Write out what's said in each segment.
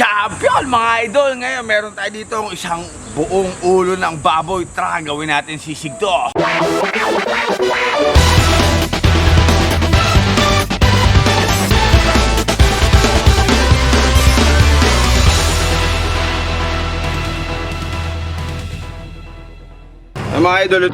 Champion mga idol! Ngayon meron tayo dito isang buong ulo ng baboy. Tara, gawin natin sisig to. Mga idol,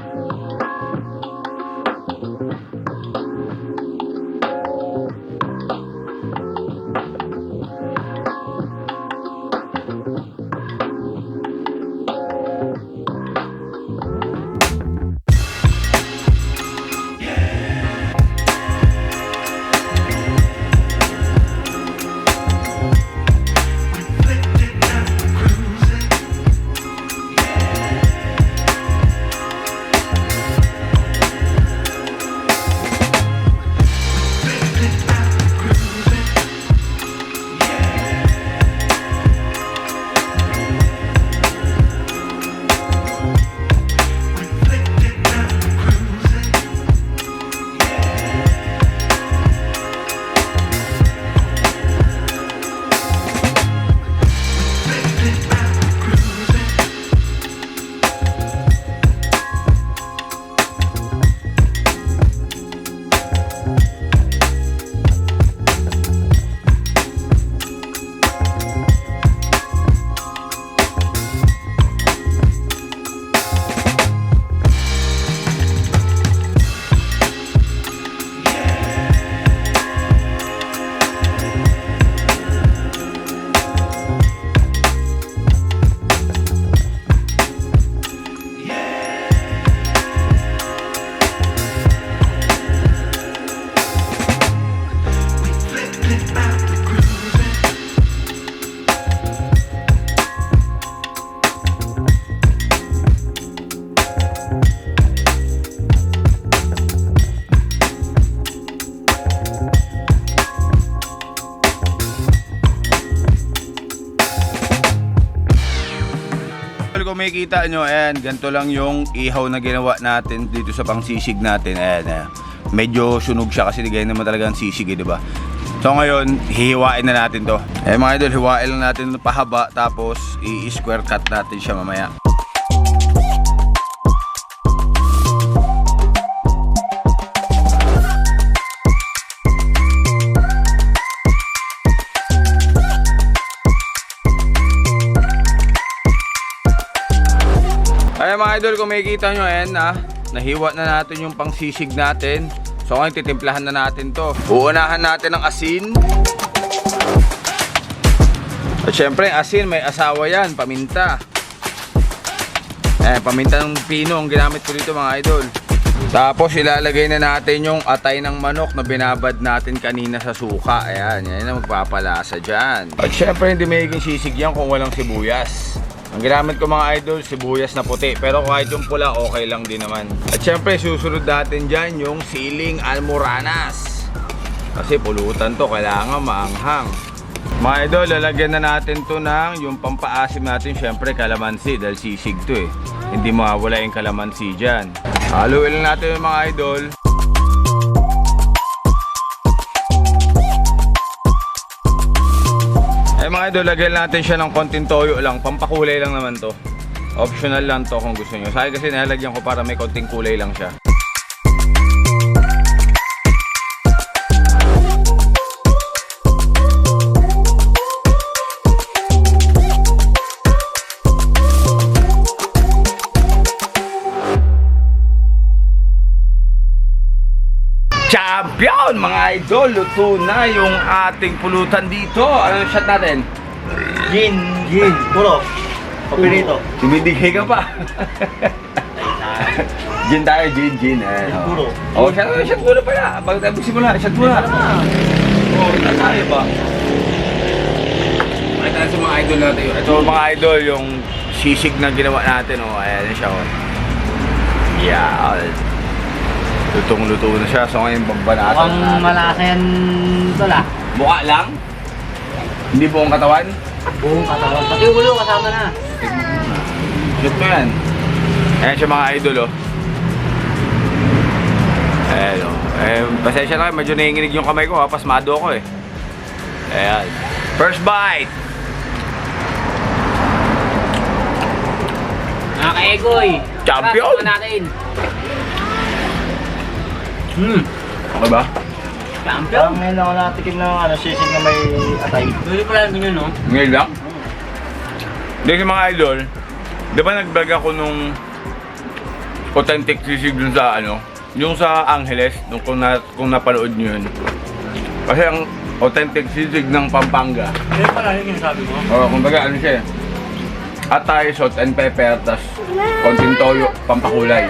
Kung makikita nyo, ayan, ganito lang yung ihaw na ginawa natin dito sa pangsisig natin. Ayan, ayan. Medyo sunog siya kasi ganyan naman talaga ang sisig, eh, di ba? So ngayon, hihiwain na natin to. Eh mga idol, hiwain lang natin pahaba tapos i-square cut natin siya mamaya. Mga idol, kung makikita nyo, ayan na, nahiwa na natin yung pangsisig natin. So ngayon, titimplahan na natin to. Uunahan natin ng asin. At syempre, asin, may asawa yan, paminta. Eh, paminta ng pino ang ginamit ko dito mga idol. Tapos ilalagay na natin yung atay ng manok na binabad natin kanina sa suka. Ayan, yan ang magpapalasa dyan. At syempre, hindi magiging sisig yan kung walang sibuyas. Ang ginamit ko mga idol, sibuyas na puti. Pero kahit yung pula, okay lang din naman. At syempre, susunod natin dyan yung siling almoranas. Kasi pulutan to, kailangan maanghang. Mga idol, lalagyan na natin to ng yung pampaasim natin, syempre kalamansi dahil sisig to eh. Hindi mawawala yung kalamansi dyan. Haluin lang natin mga idol. Mga idol, lagyan natin siya ng konting toyo lang. Pampakulay lang naman to. Optional lang to kung gusto nyo. Sa kasi nalagyan ko para may konting kulay lang siya. Champion mga idol, luto na yung ating pulutan dito. Ano yung shot natin? Gin, gin, puro. Papirito. Tumidigay ka pa. gin tayo, gin, gin. Eh, puro. Oh, shot, shot muna pa na. Pag tapusin mo na, shot muna. Oh, tayo ba? Makita na sa mga idol natin. yun. Ito mga idol, yung sisig na ginawa natin. Oh, ayan siya. Oh. Yeah. Lutong luto na siya. So ngayon pagbanasan Mukhang natin. malaki yan tol. Ah. Mukha lang? Hindi buong katawan? Buong katawan. Pati ulo kasama na. Shot ko yan. Ayan siya mga idol oh. Ayan oh. Eh, pasensya na kayo. Medyo nanginginig yung kamay ko ha. Pasmado ako eh. Ayan. First bite! Nakakaegoy. Champion! Tara. Hmm. Okay ba? Champion. Parang ngayon ako natikim ng ano, sisig na may atay. Pwede pala ganyan, no? Ngayon lang? Hindi kasi mga idol, di ba nag-vlog ako nung authentic sisig dun sa ano, yung sa Angeles, nung kung, na, kung napanood nyo yun. Kasi ang authentic sisig ng Pampanga, Pwede pala yun yung sabi mo. o kumbaga ano siya, eh, atay, salt and pepper, tas konting toyo, pampakulay.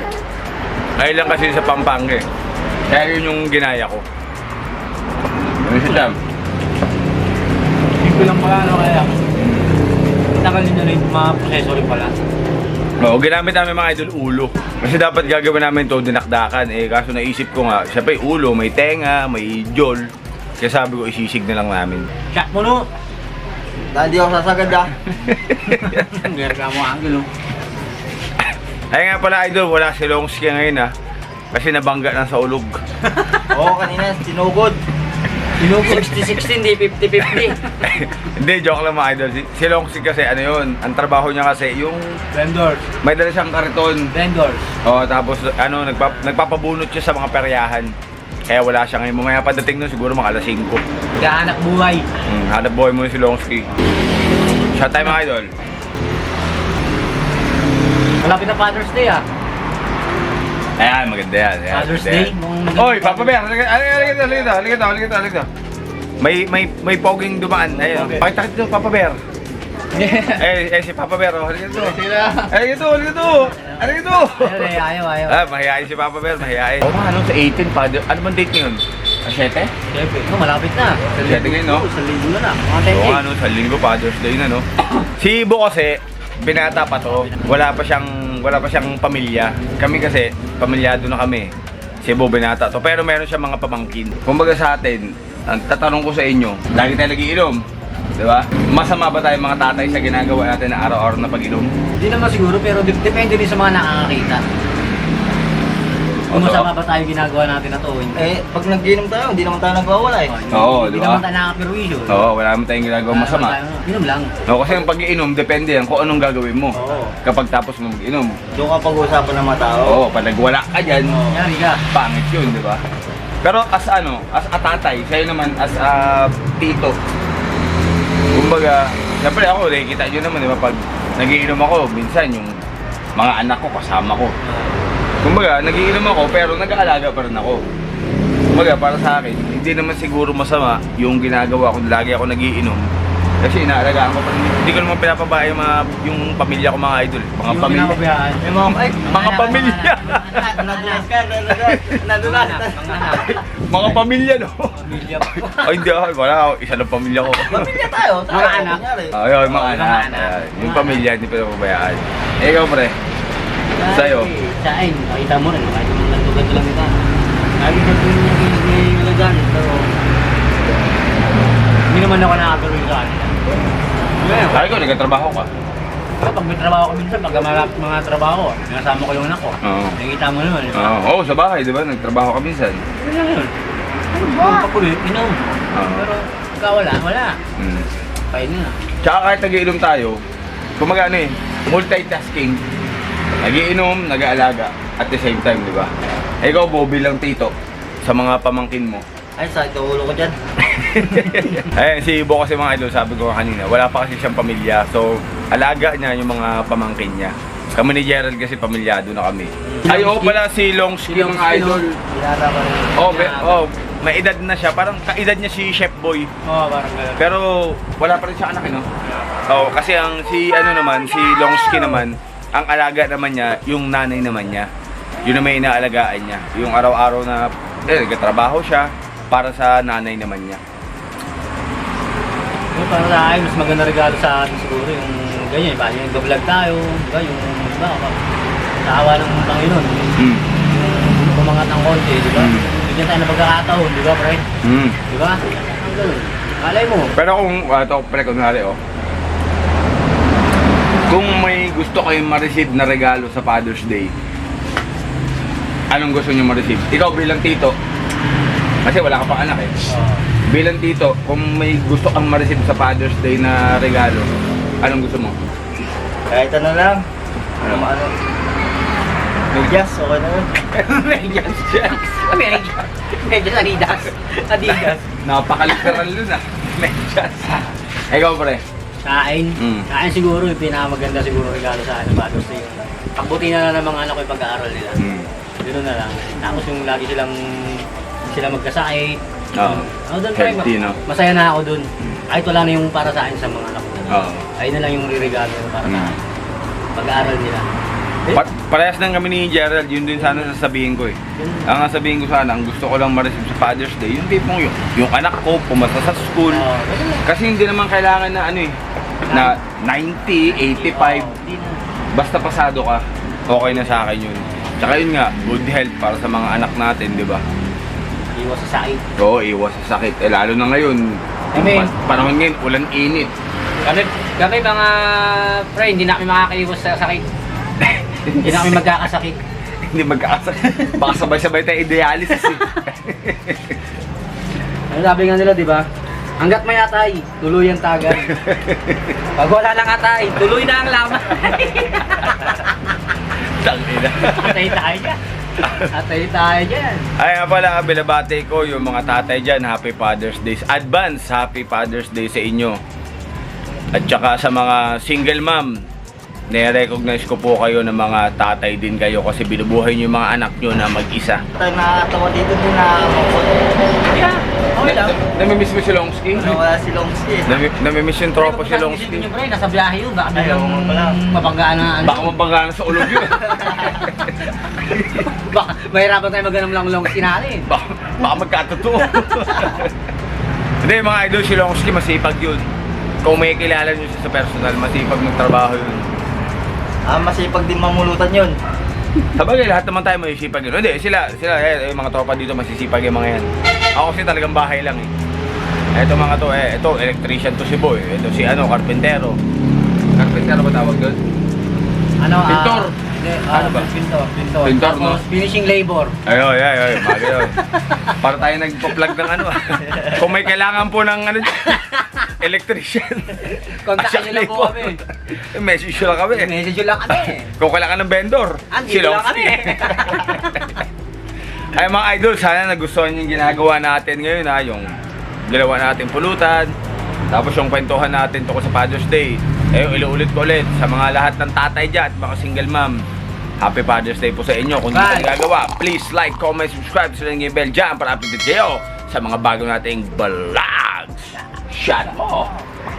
Ngayon lang kasi sa Pampanga eh. Kaya yun yung ginaya ko. Ano siya, Jam? Simple lang pala, no? Kaya. Takal nyo na rin mga proseso rin pala. Oo, ginamit namin mga idol ulo. Kasi dapat gagawin namin to dinakdakan. Eh, kaso naisip ko nga, syempre ulo, may tenga, may jol. Kaya sabi ko, isisig na lang namin. Shot mo, no? Dahil di ako sasagad ah. Meron ka mo anggulo. Ay nga pala idol, wala si Longsky ngayon ha. Kasi nabangga na sa ulog. Oo, kanina, sinugod. Sinugod. 60-60, hindi 50-50. Hindi, joke lang mga idol. Si, si Longsky kasi ano yun, ang trabaho niya kasi yung Vendors. may dala siyang kariton. Vendors. Oh, tapos ano, nagpa, nagpapabunot siya sa mga peryahan. Kaya wala siya ngayon. Mamaya padating nun siguro mga alas 5. Kahanak buhay. Hmm, hanap buhay mo si Longsky. Shot time mga idol. Malapit na Father's Day, ah. Ayan, maganda yan. Ayan, Father's maganda Day. yan. nung- Oy, Papa Bear, halika, halika, halika, halika, halika, halika, halika. May, may, may poging dumaan. Ayun, Okay. pakita kita Papa Bear. eh, eh, si Papa Bear, oh, halika dito. Halika dito, halika dito. Halika dito. Ayaw, eh, ayaw, ayaw. Ah, mahihain si Papa Bear, mahihain. Oo, ano, sa 18, father. Ano bang date ngayon? Ah, 7? Siyempre, no, malapit na. Siyete ngayon, no? Sa linggo na na. Mga 10 Oo, days. ano, sa linggo, Father's Day na, no? Si Ibo kasi, binata pa to. Wala pa siyang, wala pa siyang pamilya. Kami kasi, pamilyado na kami. Si Ibo, binata to. Pero meron siya mga pamangkin. Kumbaga sa atin, ang tatanong ko sa inyo, lagi tayo nagiinom. Di ba? Masama ba tayo mga tatay sa ginagawa natin na araw-araw na pag-inom? Hindi naman siguro, pero dep- depende din sa mga nakakakita. Kung Oo. masama ba tayo ginagawa natin na to, hindi. Eh, pag nag-inom tayo, hindi naman tayo nagwawala eh. Oo, Hindi di ba? naman tayo nakakapirwisyo. Oo, wala naman tayong ginagawa masama. Inom lang. No, kasi ang pag-iinom, depende yan kung anong gagawin mo. Oo. Kapag tapos mo mag-inom. Doon ka pag-uusapan ng mga tao. Oo, pag nagwala ka dyan, Yari ka. pangit yun, di ba? Pero as ano, as a tatay, sa'yo naman as a tito. Kumbaga, siyempre ako, nakikita nyo naman, di ba, pag nagiinom ako, minsan yung mga anak ko kasama ko. Kumbaga, nagiinom ako, pero nag-aalaga pa rin ako. Kumbaga, para sa akin, hindi naman siguro masama yung ginagawa ko, lagi ako nagiinom. Kasi inaalagaan ko pa rin. Hindi ko naman pinapabaya yung, mga, yung pamilya ko mga idol. Mga Yung pamilya. pinapabayaan. May mga, ay, Mga pamilya. nadulas ka, nadulas, nadulas. mga pamilya, no? Pamilya pa. Ay, hindi ako. Wala ako. Isa lang pamilya ko. Pamilya tayo. Mga anak. Ay, ay, mga anak. Yung pamilya, hindi pa pabayaan. Eh, ikaw, pre. Sa'yo? Sa akin, makita mo rin. Kahit yung ganto-ganto lang ito. Lagi na po yung naging Pero, hindi naman ako nakagawin sa akin. Ngayon, Sabi ko, nagkatrabaho ka. kapag may trabaho ko minsan, pag mga, mga trabaho, nasama ko yung anak ko. Oo. Nakikita mo naman. di ba? Oo, oh, sa bahay, di ba? Nagtrabaho ka minsan. Yun lang yun. Yung pakulit, inom. Oo. Pero, ikaw wala, wala. Mm. Kain na. Tsaka kahit nagiinom tayo, kumaga ano eh, multitasking. Nagiinom, nag-aalaga at the same time, di ba? Eh, ikaw, Bo, bilang tito sa mga pamangkin mo. Ay, sakit ang ulo ko dyan. Ayun, si Ibo kasi mga idol, sabi ko kanina, wala pa kasi siyang pamilya. So, alaga niya yung mga pamangkin niya. Kami ni Gerald kasi pamilyado na kami. Ay, oo pala si Longsky mga idol. Pinara ko rin. Oh, be, oh, may edad na siya. Parang kaedad niya si Chef Boy. Oo, oh, parang gano'n. Pero wala pa rin siya anak, eh, no? Oh, kasi ang si ano naman, si Longsky naman, ang alaga naman niya, yung nanay naman niya. Yun na may inaalagaan niya. Yung araw-araw na, eh, nagtatrabaho siya para sa nanay naman niya. Yung para sa akin, mas maganda regalo sa atin siguro yung ganyan, ba? Yung vlog tayo, ba? Yung, di ba? Sa awa ng Panginoon, Mm. yung kumangat ng konti, di ba? Mm. Bigyan tayo ng pagkakataon, di ba, pre? Mm. Di ba? Ang ganun. Mo. Pero kung, uh, ito, pre, kunwari, oh. Kung may gusto kayong ma-receive na regalo sa Father's Day, anong gusto niyo ma-receive? Ikaw bilang tito, kasi wala ka pang anak eh. Bilang tito, kung may gusto kang ma-receive sa Father's Day na regalo, anong gusto mo? Kahit ano lang. Ano ba? Ano? Medyas, okay na yun. Medyas. Medyas. Medyas Adidas. Adidas. Napakaliteral nun ah. Medyas. Ikaw pre. Kain. Mm. Kain siguro yung pinakamaganda siguro regalo sa akin. Bago sa yung pagbuti na lang ng mga anak ko yung pag-aaral nila. Hmm. Ganoon na lang. Tapos yung lagi silang sila magkasakit. Oo. Ako doon, pre, Healthy, no? Masaya na ako doon. Kahit wala na yung para sa akin sa mga anak ko. Oo. Ayun na lang yung ririgalo para sa Mm. akin. Pag-aaral nila. Eh, Pa- parehas lang kami ni Gerald, yun din sana sasabihin ko eh. Ang sasabihin ko sana, ang gusto ko lang ma-receive sa Father's Day, yung tipong yung, yung anak ko pumasa sa school. Oo, ganun lang. Kasi hindi naman kailangan na ano eh, na 90, 85, Oo, di na. basta pasado ka, okay na sa akin yun. Tsaka yun nga, good health para sa mga anak natin, di ba? Iwas sa sakit. Oo, iwas sa sakit. Eh, lalo na ngayon, Amen. pa- panahon ngayon, ulan init. Kami, kami mga pre, hindi na kami makakaiwas sa sakit. hindi na kami magkakasakit. hindi magkakasakit. Baka sabay-sabay tayo i-dialysis eh. Ano sabi nga nila, di ba? Hanggat may atay, tuloy ang tagay. Pag wala ng atay, tuloy na ang laman. Tangina. atay tayo. Atay tayo dyan. Ay nga pala, binabati ko yung mga tatay dyan, Happy Father's Day. Advance Happy Father's Day sa inyo. At saka sa mga single mom, nire-recognize ko po kayo ng mga tatay din kayo kasi binubuhay niyo yung mga anak nyo na mag-isa. Tayo nakakatawa dito din na Yeah, okay lang. Namimiss mo si Longsky? Nawala si Longsky. Nami- Namimiss yung tropa si Longsky. nyo, pre, nasa biyahe yun. Baka Ay, biglang mabanggaan na ano. Baka mabanggaan sa ulog yun. Baka mahirapan tayo maghanap lang long sinali. baka, baka magkatotoo. Hindi, mga idol, si Longsky masipag yun. Kung may kilala nyo siya sa personal, masipag magtrabaho yun. Ah, masipag din mamulutan yun. Sabagay, lahat naman tayo masisipag yun. Hindi, sila, sila, eh, yung mga tropa dito masisipag yung mga yan. Ako kasi talagang bahay lang eh. Ito mga to, eh, ito, electrician to si Boy. Ito si ano, karpentero. Karpentero ba tawag doon? Ano, ah, Pintor. Hindi, ah, Ano ba? Pintor. Pintor. Pintor, no? Tapos finishing labor. Ayo, ayo, ayo, mga yun. Para tayo nagpa-plug ng ano. Kung may kailangan po ng ano, electrician. Kontakin niyo lang po kami. Message nyo lang kami. Message nyo lang kami. Kung kailangan ng vendor, Andito lang kami. Ay mga idol, sana nagustuhan yung ginagawa natin ngayon ha, yung ginawa natin pulutan, tapos yung kwentuhan natin tungkol sa Father's Day. Eh, iluulit ko ulit sa mga lahat ng tatay dyan at mga single mom. Happy Father's Day po sa inyo. Kung hindi Bye. ko nagagawa, please like, comment, subscribe sa yung bell dyan para updated kayo sa mga bago nating vlogs. Shut mo!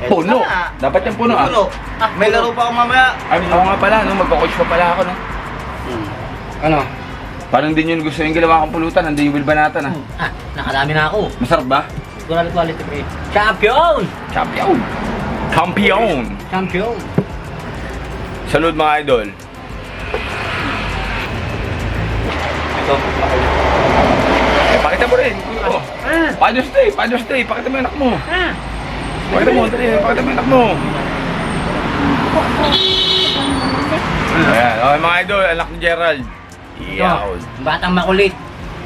Puno! na. Dapat yung puno ah. Puno. Ah, may laro pa ako mamaya. Ay, ako nga pala, no? magko-coach pa pala ako. No? Ano? Parang din yun gusto yung ginawa kong pulutan, nandun yung bilbanatan ah. Ah, nakadami na ako. Masarap ba? Sigurado quality pre. Champion! Champion! Champion! Champion! Salud mga idol. Ito, Eh, pakita mo rin. Oh. Ah! Father's Day, Father's Day, pakita mo yung anak mo. Ah! Pakita mo, dali, pakita mo yung anak mo. Ayan, okay mga idol, anak ni Gerald. Yaw. Batang makulit.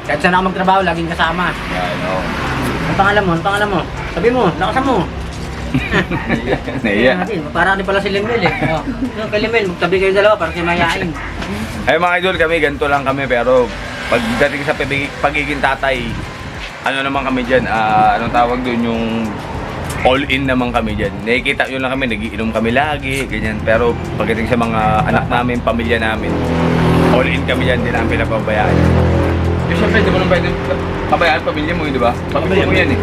Kahit saan ako magtrabaho, laging kasama. Yan, oh. Ang pangalan mo? Ang pangalan mo? Sabi mo, lakasan mo. Naiya. natin, para din pala si Limel eh. Oh. Kay Limel, magtabi kayo dalawa para siya mayain. Ay mga idol kami, ganito lang kami pero pagdating sa pagiging, pagiging tatay, ano naman kami dyan, ah, anong tawag doon yung all in naman kami dyan. Nakikita nyo lang kami, nagiinom kami lagi, ganyan. Pero pagdating sa mga anak namin, pamilya namin, all in kami dyan, di namin pinapabayaan. Yung syempre, di mo lang pwede pabayaan pamilya mo, eh, di ba? Pamilya mo yan eh.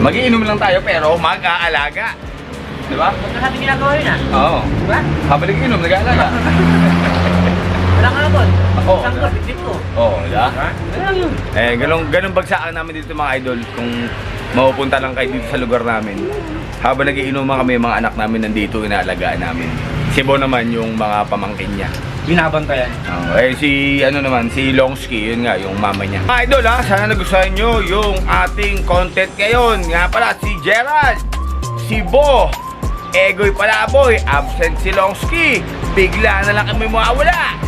Magiinom lang tayo pero mag-aalaga. Di ba? Natin ginagawa yun ah? Oo. Diba? Habang nagiinom, nag-aalaga. Wala ka doon. Ako. Isang ko, dito. Oo, di ba? Yun. Eh, ganun, ganun bagsakan namin dito mga idol kung mapupunta lang kayo dito sa lugar namin. Habang nagiinuman kami, mga anak namin nandito, inaalagaan namin. Si Bo naman yung mga pamangkin niya. Binabantayan. Oh, eh si ano naman, si Longsky, yun nga, yung mama niya. Mga idol ha, sana nagustuhan nyo yung ating content ngayon. Nga pala, si Gerald, si Bo, Egoy Palaboy, absent si Longsky. Bigla na lang kami mawawala.